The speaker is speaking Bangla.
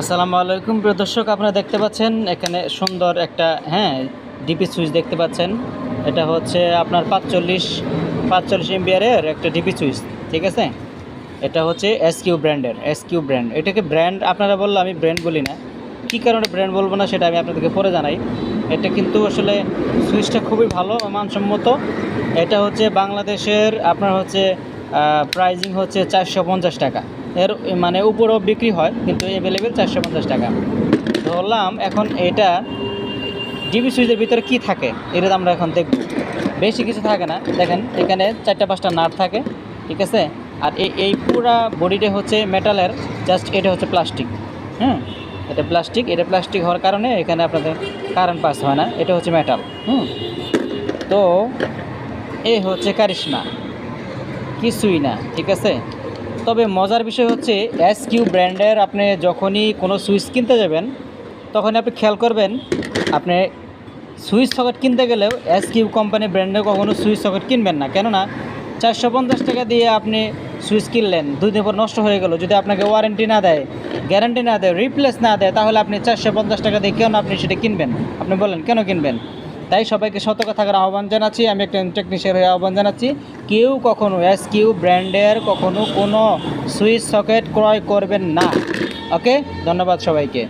আসসালামু আলাইকুম। প্রিয় দর্শক, আপনারা দেখতে পাচ্ছেন এখানে সুন্দর একটা হ্যাঁ ডিপি সুইচ দেখতে পাচ্ছেন। এটা হচ্ছে আপনার পাঁচচল্লিশ পাঁচচল্লিশ এমবিআরের একটা ডিপি সুইচ ঠিক আছে? এটা হচ্ছে এস কিউ ব্র্যান্ডের এস কিউ ব্র্যান্ড এটাকে ব্র্যান্ড আপনারা বললে আমি ব্র্যান্ড বলি না। কী কারণে ব্র্যান্ড বলব না সেটা আমি আপনাদেরকে পরে জানাই। এটা কিন্তু আসলে সুইচটা খুবই ভালো মানসম্মত। এটা হচ্ছে বাংলাদেশের, আপনার হচ্ছে প্রাইজিং হচ্ছে চারশো পঞ্চাশ টাকা। এর মানে উপরেও বিক্রি হয়, কিন্তু অ্যাভেলেবেল চারশো পঞ্চাশ টাকা। ধরলাম এখন এটা ডিবি সুইচের ভিতরে কি থাকে? এটা আমরা এখন দেখব। বেশি কিছু থাকে না। দেখেন, এখানে চারটা পাঁচটা নাট থাকে, ঠিক আছে? আর এই পুরা বডিটা হচ্ছে মেটালের জাস্ট এটা হচ্ছে প্লাস্টিক হ্যাঁ এটা প্লাস্টিক এটা প্লাস্টিক হওয়ার কারণে এখানে আপনাদের কারেন্ট পাস হয় না। এটা হচ্ছে মেটাল হুম? তো এই হচ্ছে কারিশমা। কিছুই না, ঠিক আছে? তবে মজার বিষয় হচ্ছে এস কিউ ব্র্যান্ডের আপনি যখনই কোনো সুইচ কিনতে যাবেন তখন আপনি খেয়াল করবেন, আপনি সুইচ সকেট কিনতে গেলেও এস কিউ কোম্পানি ব্র্যান্ডের কখনো সুইচ সকেট কিনবেন না। কেননা, চারশো পঞ্চাশ টাকা দিয়ে আপনি সুইচ কিনলেন, দুই দিন পর নষ্ট হয়ে গেল। যদি আপনাকে ওয়ারেন্টি না দেয় গ্যারান্টি না দেয় রিপ্লেস না দেয়, তাহলে আপনি চারশো পঞ্চাশ টাকা দিয়ে কেন আপনি সেটা কিনবেন? আপনি বলেন, কেন কিনবেন? তাই সবাইকে সতর্ক থাকার আহ্বান জানাচ্ছি। আমি একটা টেকনিশিয়ান হয়ে আহ্বান জানাচ্ছি। কেউ কখনো এস কিউ ব্র্যান্ডের কখনো কোনো সুইচ সকেট ক্রয় করবেন না। ওকে ধন্যবাদ সবাইকে।